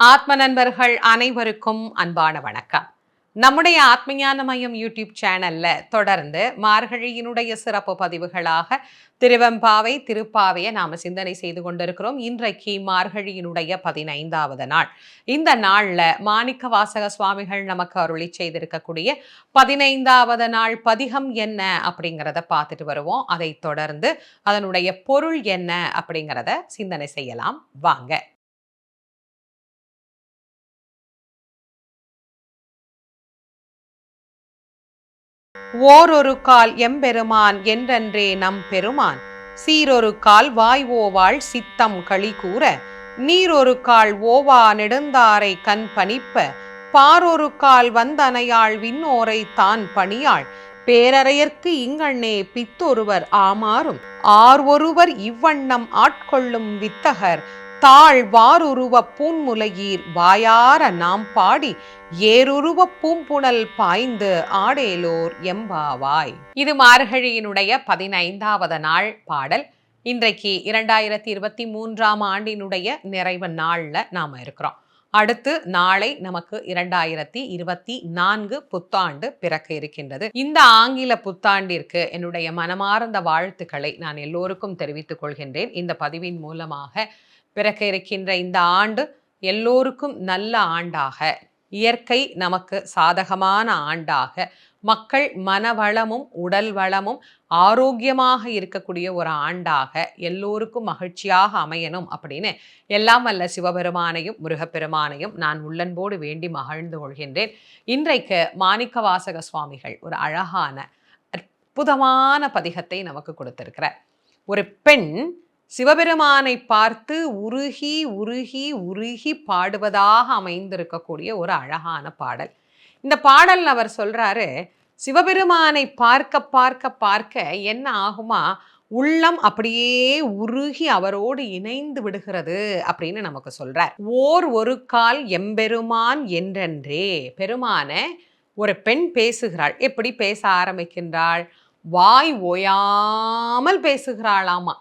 ஆத்ம நண்பர்கள் அனைவருக்கும் அன்பான வணக்கம். நம்முடைய ஆத்மஞான மையம் யூடியூப் சேனல்ல தொடர்ந்து மார்கழியினுடைய சிறப்பு பதிவுகளாக திருவெம்பாவை திருப்பாவையை நாம சிந்தனை செய்து கொண்டிருக்கிறோம். இன்றைக்கு மார்கழியினுடைய பதினைந்தாவது நாள். இந்த நாள்ல மாணிக்க வாசக சுவாமிகள் நமக்கு அருளி செய்திருக்கக்கூடிய பதினைந்தாவது நாள் பதிகம் என்ன அப்படிங்கிறத பார்த்துட்டு வருவோம். அதை தொடர்ந்து அதனுடைய பொருள் என்ன அப்படிங்கிறத சிந்தனை செய்யலாம். வாங்க. ஓரொரு கால் எம்பெருமான் என்றன்றே நம் பெருமான். சீரொரு கால் வாய் ஓவாள் சித்தம் களி கூற நீரொரு கால் ஓவா நெடுந்தாரை கண் பணிப்ப பாரொரு கால் வந்தனையாள் விண்ணோரை தான் பணியாள். பேரறையர்க்கு இங்கண்ணே பித்தொருவர் ஆமாறும். ஆர் ஒருவர் இவ்வண்ணம் ஆட்கொள்ளும் வித்தகர் தாழ் வாருருவ பூன்முலையீர் வாயார நாம் பாடி ஏருருவ பூம்புணல் பாய்ந்து ஆடேலோர் எம்பாவாய். இது மார்கழியினுடைய பதினைந்தாவது நாள் பாடல். இன்றைக்கு இரண்டாயிரத்தி இருபத்தி மூன்றாம் ஆண்டினுடைய நிறைவு நாள்ல நாம இருக்கிறோம். அடுத்து நாளை நமக்கு இரண்டாயிரத்தி இருபத்தி நான்கு புத்தாண்டு பிறக்க இருக்கின்றது. இந்த ஆங்கில புத்தாண்டிற்கு என்னுடைய மனமார்ந்த வாழ்த்துக்களை நான் எல்லோருக்கும் தெரிவித்துக் கொள்கின்றேன். இந்த பதிவின் மூலமாக பிறக்க இருக்கின்ற இந்த ஆண்டு எல்லோருக்கும் நல்ல ஆண்டாக. இயற்கை நமக்கு சாதகமான ஆண்டாக. மக்கள் மனவளமும் உடல் வளமும் ஆரோக்கியமாக இருக்கக்கூடிய ஒரு ஆண்டாக எல்லோருக்கும் மகிழ்ச்சியாக அமையணும் அப்படின்னு எல்லாம் வல்ல சிவபெருமானையும் முருகப்பெருமானையும் நான் உள்ளன்போடு வேண்டி மகிழ்ந்து கொள்கின்றேன். இன்றைக்கு மாணிக்க வாசக சுவாமிகள் ஒரு அழகான அற்புதமான பதிகத்தை நமக்கு கொடுத்திருக்கிறார். ஒரு பெண் சிவபெருமானை பார்த்து உருகி உருகி உருகி பாடுவதாக அமைந்திருக்கக்கூடிய ஒரு அழகான பாடல். இந்த பாடல் அவர் சொல்றாரு சிவபெருமானை பார்க்க பார்க்க பார்க்க என்ன ஆகுமா? உள்ளம் அப்படியே உருகி அவரோடு இணைந்து விடுகிறது அப்படின்னு நமக்கு சொல்றார். ஓர் ஒரு கால் எம்பெருமான் என்றென்றே பெருமான ஒரு பெண் பேசுகிறாள். எப்படி பேச ஆரம்பிக்கின்றாள்? வாய் ஓயாமல் பேசுகிறாளாமா?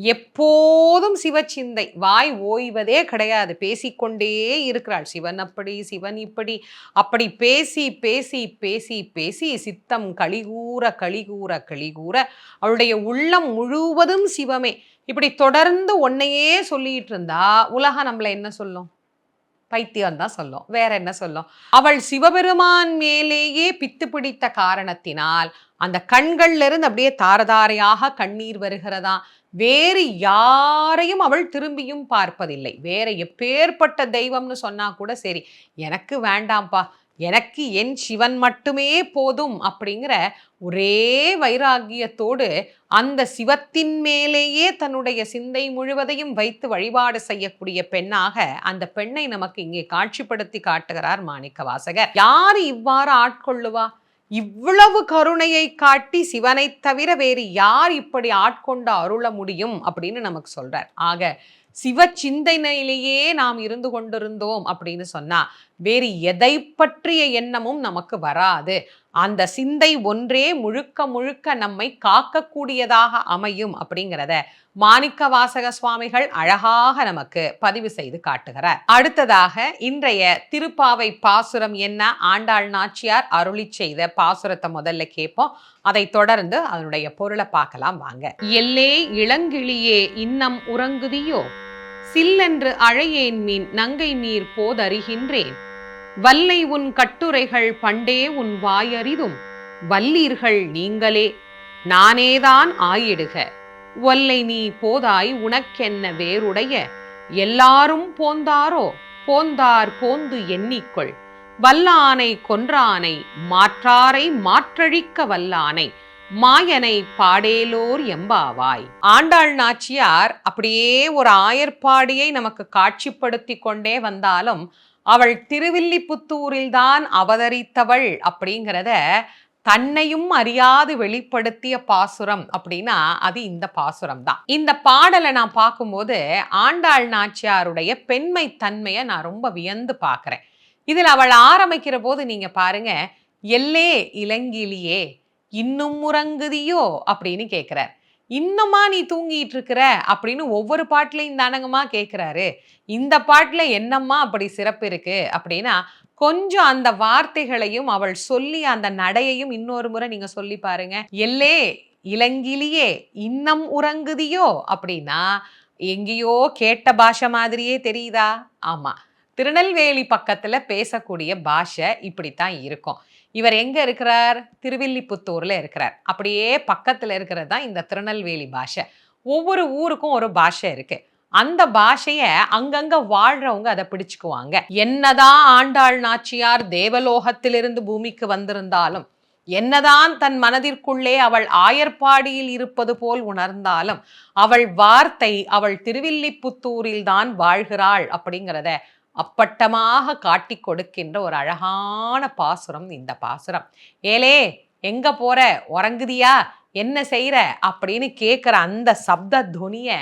எப்போதும் சிவச்சிந்தை. வாய் ஓய்வதே கிடையாது. பேசிக்கொண்டே இருக்கிறாள். சிவன் அப்படி சிவன் இப்படி. அப்படி பேசி பேசி பேசி பேசி சித்தம் கழிகூற கழிகூற கழிகூற அவளுடைய உள்ளம் முழுவதும் சிவமே. இப்படி தொடர்ந்து ஒன்னையே சொல்லிட்டு இருந்தா உலகம் நம்மளை என்ன சொல்லும்? பைத்தியம் தான் சொல்லும். வேற என்ன சொல்லும்? அவள் சிவபெருமான் மேலேயே பித்து பிடித்த காரணத்தினால் அந்த கண்கள்ல இருந்து அப்படியே தாரதாரையாக கண்ணீர் வருகிறதா? வேறு யாரையும் அவள் திரும்பியும் பார்ப்பதில்லை. வேற எப்பேற்பட்ட தெய்வம்னு சொன்னா கூட சரி எனக்கு வேண்டாம்ப்பா. எனக்கு என் சிவன் மட்டுமே போதும் அப்படிங்கிற ஒரே வைராகியத்தோடு அந்த சிவத்தின் மேலேயே தன்னுடைய சிந்தை முழுவதையும் வைத்து வழிபாடு செய்யக்கூடிய பெண்ணாக அந்த பெண்ணை நமக்கு இங்கே காட்சிப்படுத்தி காட்டுகிறார் மாணிக்க வாசகர் யார் இவ்வாறு ஆட்கொள்ளுவா? இவ்வளவு கருணையை காட்டி சிவனை தவிர வேறு யார் இப்படி ஆட்கொண்டு அருள முடியும் அப்படின்னு நமக்கு சொல்றார். ஆக சிவ சிந்தனையிலேயே நாம் இருந்து கொண்டிருந்தோம் அப்படின்னு சொன்னா வேறு எதை பற்றிய எண்ணமும் நமக்கு வராது. அந்த சிந்தை ஒன்றே முழுக்க முழுக்க நம்மை காக்கக்கூடியதாக அமையும் அப்படிங்கிறத மாணிக்க வாசக சுவாமிகள் அழகாக நமக்கு பதிவு செய்து காட்டுகிறார். அடுத்ததாக இன்றைய திருப்பாவை பாசுரம் என்ன ஆண்டாள் நாச்சியார் அருளி செய்த பாசுரத்தை முதல்ல கேட்போம். அதை தொடர்ந்து அதனுடைய பொருளை பார்க்கலாம் வாங்க. எல்லே இளங்கிளியே இன்னம் உறங்குதியோ? சில்லென்று அழையேன் மீன் நங்கை நீர் போதறிகின்றேன். வல்லை உன் கட்டுரைகள் பண்டே உன் வாயறிதும். வல்லீர்கள் நீங்களே நானேதான் ஆயிடுக. ஒல்லை நீ போதாய் உனக்கென்ன வேறுடைய? எல்லாரும் போந்தாரோ? போந்தார் போந்து எண்ணிக்கொள். வல்லானை கொன்றானை மாற்றாரை மாற்றழிக்க வல்லானை. மாயனை பாடேலோர் எம்பாவாய். ஆண்டாள் நாச்சியார் அப்படியே ஒரு ஆயர்பாடியை நமக்கு காட்சிப்படுத்தி கொண்டே வந்தாலும் அவள் திருவில்லிபுத்தூரில்தான் அவதரித்தவள் அப்படிங்கிறத தன்னையும் அறியாது வெளிப்படுத்திய பாசுரம் அப்படின்னா அது இந்த பாசுரம் தான் இந்த பாடலை நான் பார்க்கும்போது ஆண்டாள் நாச்சியாருடைய பெண்மை தன்மையை நான் ரொம்ப வியந்து பார்க்குறேன். இதில் அவள் ஆரம்பிக்கிற போது நீங்கள் பாருங்க எல்லே இளங்கிலியே இன்னும் உறங்குதியோ அப்படின்னு கேட்குறார் இன்னுமா நீ தூங்கிட்டு இருக்கிற அப்படின்னு ஒவ்வொரு பாட்டுலையும் தானங்கம்மா கேட்குறாரு இந்த பாட்டில் என்னம்மா அப்படி சிறப்பு இருக்கு? அப்படின்னா கொஞ்சம் அந்த வார்த்தைகளையும் அவள் சொல்லி அந்த நடையையும் இன்னொரு முறை நீங்க சொல்லி பாருங்க. எல்லே இளங்கிலியே இன்னம் உறங்குதியோ? அப்படின்னா எங்கேயோ கேட்ட பாஷை மாதிரியே தெரியுதா? ஆமா. திருநெல்வேலி பக்கத்துல பேசக்கூடிய பாஷை இப்படித்தான் இருக்கும். இவர் எங்கே இருக்கிறார்? திருவில்லிபுத்தூரில் இருக்கிறார். அப்படியே பக்கத்தில் இருக்கிறது தான் இந்த திருநெல்வேலி பாஷை. ஒவ்வொரு ஊருக்கும் ஒரு பாஷை இருக்குது அந்த பாஷையை அங்கங்க வாழ்றவங்க அதை பிடிச்சுக்குவாங்க. என்னதான் ஆண்டாள் நாச்சியார் தேவலோகத்திலிருந்து பூமிக்கு வந்திருந்தாலும் என்னதான் தன் மனதிற்குள்ளே அவள் ஆயர்பாடியில் இருப்பது போல் உணர்ந்தாலும் அவள் வார்த்தை அவள் திருவில்லிபுத்தூரில் தான் வாழ்கிறாள் அப்படிங்கிறத அப்பட்டமாக காட்டி கொடுக்கின்ற ஒரு அழகான பாசுரம் இந்த பாசுரம். ஏலே எங்க போற? உறங்குதியா? என்ன செய்யற அப்படின்னு கேட்குற அந்த சப்த துனிய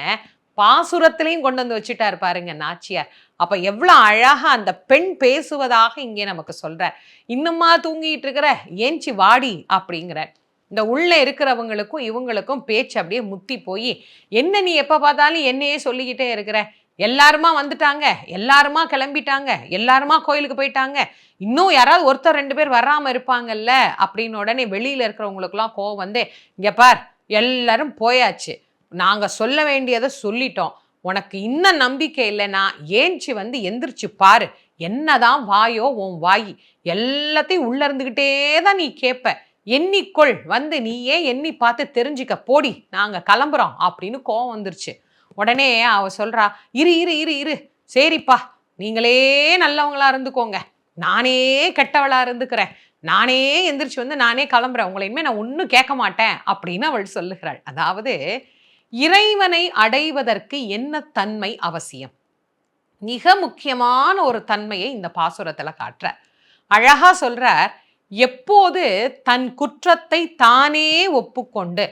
பாசுரத்திலையும் கொண்டு வந்து வச்சுட்டாரு பாருங்க நாச்சியார். அப்ப எவ்வளோ அழகா அந்த பெண் பேசுவதாக இங்கே நமக்கு சொல்ற. இன்னுமா தூங்கிட்டு இருக்கிற? ஏஞ்சி வாடி அப்படிங்கிற. இந்த உள்ள இருக்கிறவங்களுக்கும் இவங்களுக்கும் பேச்சு அப்படியே முத்தி போய் என்ன நீ எப்போ பார்த்தாலும் என்னையே சொல்லிக்கிட்டே இருக்கிற? எல்லாருமா வந்துட்டாங்க. எல்லாருமா கிளம்பிட்டாங்க. எல்லாருமா கோயிலுக்கு போயிட்டாங்க. இன்னும் யாராவது ஒருத்தர் ரெண்டு பேர் வராமல் இருப்பாங்கல்ல? அப்படின்னு உடனே வெளியில் இருக்கிறவங்களுக்குலாம் கோவம் வந்து இங்கே பார் எல்லாரும் போயாச்சு. நாங்கள் சொல்ல வேண்டியதை சொல்லிட்டோம். உனக்கு இன்னும் நம்பிக்கை இல்லைன்னா ஏஞ்சி வந்து எந்திரிச்சு பாரு. என்னதான் வாயோ உன் வாய். எல்லாத்தையும் உள்ள இருந்துக்கிட்டே தான் நீ கேட்ப எண்ணிக்கொள். வந்து நீயே எண்ணி பார்த்து தெரிஞ்சுக்க. போடி நாங்கள் கிளம்புறோம். அப்படின்னு கோவம் வந்துருச்சு. உடனே அவ சொல்றா இரு இரு இரு இரு. சரிப்பா. நீங்களே நல்லவங்களா இருந்துக்கோங்க. நானே கெட்டவளா இருந்துக்கிறேன். நானே எந்திரிச்சு வந்து நானே கிளம்புறேன். உங்களை இனிமே நான் ஒன்றும் கேட்க மாட்டேன். அப்படின்னு அவள் சொல்லுகிறாள். அதாவது இறைவனை அடைவதற்கு என்ன தன்மை அவசியம்? மிக முக்கியமான ஒரு தன்மையை இந்த பாசுரத்தில் காட்டுற. அழகா சொல்றார் எப்போது தன் குற்றத்தை தானே ஒப்புக்கொண்டு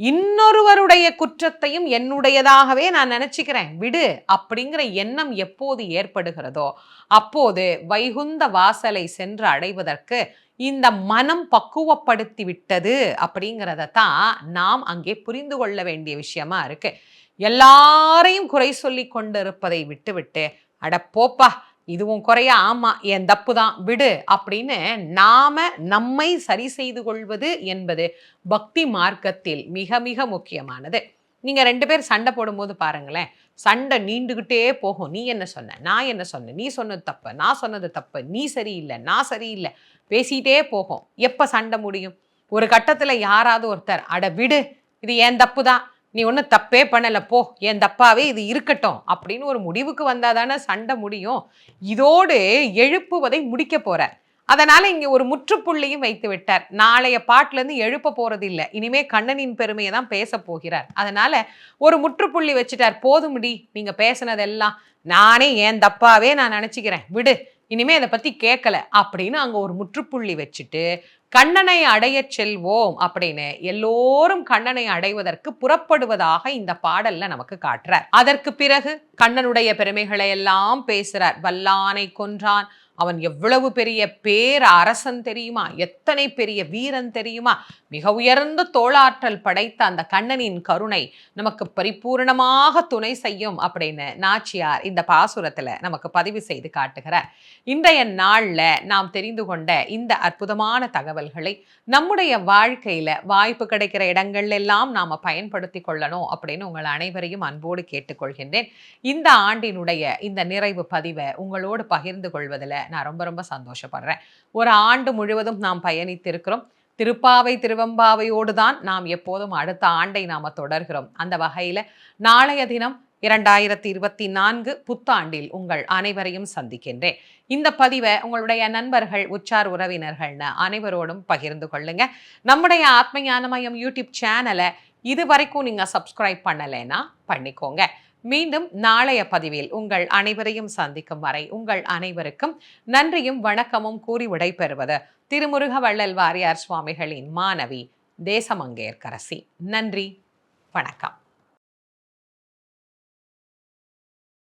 இன்னொருவருடைய குற்றத்தையும் என்னுடையதாகவே நான் நினச்சிக்கிறேன். விடு அப்படிங்கிற எண்ணம் எப்போது ஏற்படுகிறதோ அப்போது வைகுந்த வாசலை சென்று அடைவதற்கு இந்த மனம் பக்குவப்படுத்தி விட்டது அப்படிங்கிறத தான் நாம் அங்கே புரிந்து கொள்ள வேண்டிய விஷயமா இருக்கு. எல்லாரையும் குறை சொல்லி கொண்டிருப்பதை விட்டுவிட்டு அட போப்பா இதுவும் குறைய ஆமா என் தப்பு தான் விடு அப்படின்னு நாம நம்மை சரி செய்து கொள்வது என்பது பக்தி மார்க்கத்தில் மிக மிக முக்கியமானது. நீங்க ரெண்டு பேர் சண்டை போடும்போது பாருங்களேன் சண்டை நீண்டுகிட்டே போகும். நீ என்ன சொன்ன? நான் என்ன சொன்னேன் நீ சொன்னது தப்பு நான் சொன்னது தப்பு நீ சரியில்லை நான் சரியில்லை பேசிட்டே போகும். எப்ப சண்டை முடியும்? ஒரு கட்டத்துல யாராவது ஒருத்தர் அட விடு இது ஏன் தப்பு தான் நீ ஒன்றும் தப்பே பண்ணலை போ. என் தப்பாவே இது இருக்கட்டும் அப்படின்னு ஒரு முடிவுக்கு வந்தால் தானே சண்டை முடியும். இதோடு எழுப்புவதை முடிக்க போகிறார் அதனால் இங்கே ஒரு முற்றுப்புள்ளியும் வைத்து விட்டார். நாளைய பாட்டிலேருந்து எழுப்ப போகிறது இல்லை. இனிமே கண்ணனின் பெருமையை தான் பேச போகிறார். அதனால் ஒரு முற்றுப்புள்ளி வச்சுட்டார். போதும்டி நீங்கள் பேசினதெல்லாம். நானே ஏன் தப்பாவே நான் நினச்சிக்கிறேன். விடு. இனிமே இதை பத்தி கேட்கல. அப்படின்னு அங்க ஒரு முற்றுப்புள்ளி வச்சுட்டு கண்ணனை அடைய செல்வோம் அப்படின்னு எல்லோரும் கண்ணனை அடைவதற்கு புறப்படுவதாக இந்த பாடல்ல நமக்கு காட்டுறார். அதற்கு பிறகு கண்ணனுடைய பெருமைகளை எல்லாம் பேசுறார். வல்லானை கொன்றான் அவன் எவ்வளவு பெரிய பேர் அரசன் தெரியுமா? எத்தனை பெரிய வீரன் தெரியுமா? மிக உயர்ந்த தோளாற்றல் படைத்த அந்த கண்ணனின் கருணை நமக்கு பரிபூர்ணமாக துணை செய்யும் அப்படின்னு நாச்சியார் இந்த பாசுரத்தில் நமக்கு பதிவு செய்து காட்டுகிறார். இன்றைய நாளில் நாம் தெரிந்து கொண்ட இந்த அற்புதமான தகவல்களை நம்முடைய வாழ்க்கையில் வாய்ப்பு கிடைக்கிற இடங்கள் எல்லாம் நாம் பயன்படுத்தி கொள்ளணும் அப்படின்னு உங்கள் அனைவரையும் அன்போடு கேட்டுக்கொள்கின்றேன். இந்த ஆண்டினுடைய இந்த நிறைவு பதிவை உங்களோடு பகிர்ந்து கொள்வதில் நான் ரொம்ப ரொம்ப சந்தோஷப்படுறேன். ஒரு ஆண்டு முழுவதும் நாம் பயணித்திருக்கிறோம். திருப்பாவை திருவம்பாவையோடு தான் நாம் எப்போதும் அடுத்த ஆண்டை நாம் தொடர்கிறோம். அந்த வகையில் நாளைய தினம் இரண்டாயிரத்தி இருபத்தி நான்கு புத்தாண்டில் உங்கள் அனைவரையும் சந்திக்கின்றேன். இந்த பதிவை உங்களுடைய நண்பர்கள் உச்சார் உறவினர்கள்னு அனைவரோடும் பகிர்ந்து கொள்ளுங்க. நம்முடைய ஆத்ம ஞானமயம் யூடியூப் சேனலை இது வரைக்கும் நீங்கள் சப்ஸ்கிரைப் பண்ணலைன்னா பண்ணிக்கோங்க. மீண்டும் நாளைய பதிவில் உங்கள் அனைவரையும் சந்திக்கும் வரை உங்கள் அனைவருக்கும் நன்றியும் வணக்கமும் கூறி விடைபெறுவது திருமுருக வள்ளல் வாரியார் சுவாமிகளின் மாணவி தேசமங்கேற்கரசி. நன்றி. வணக்கம்.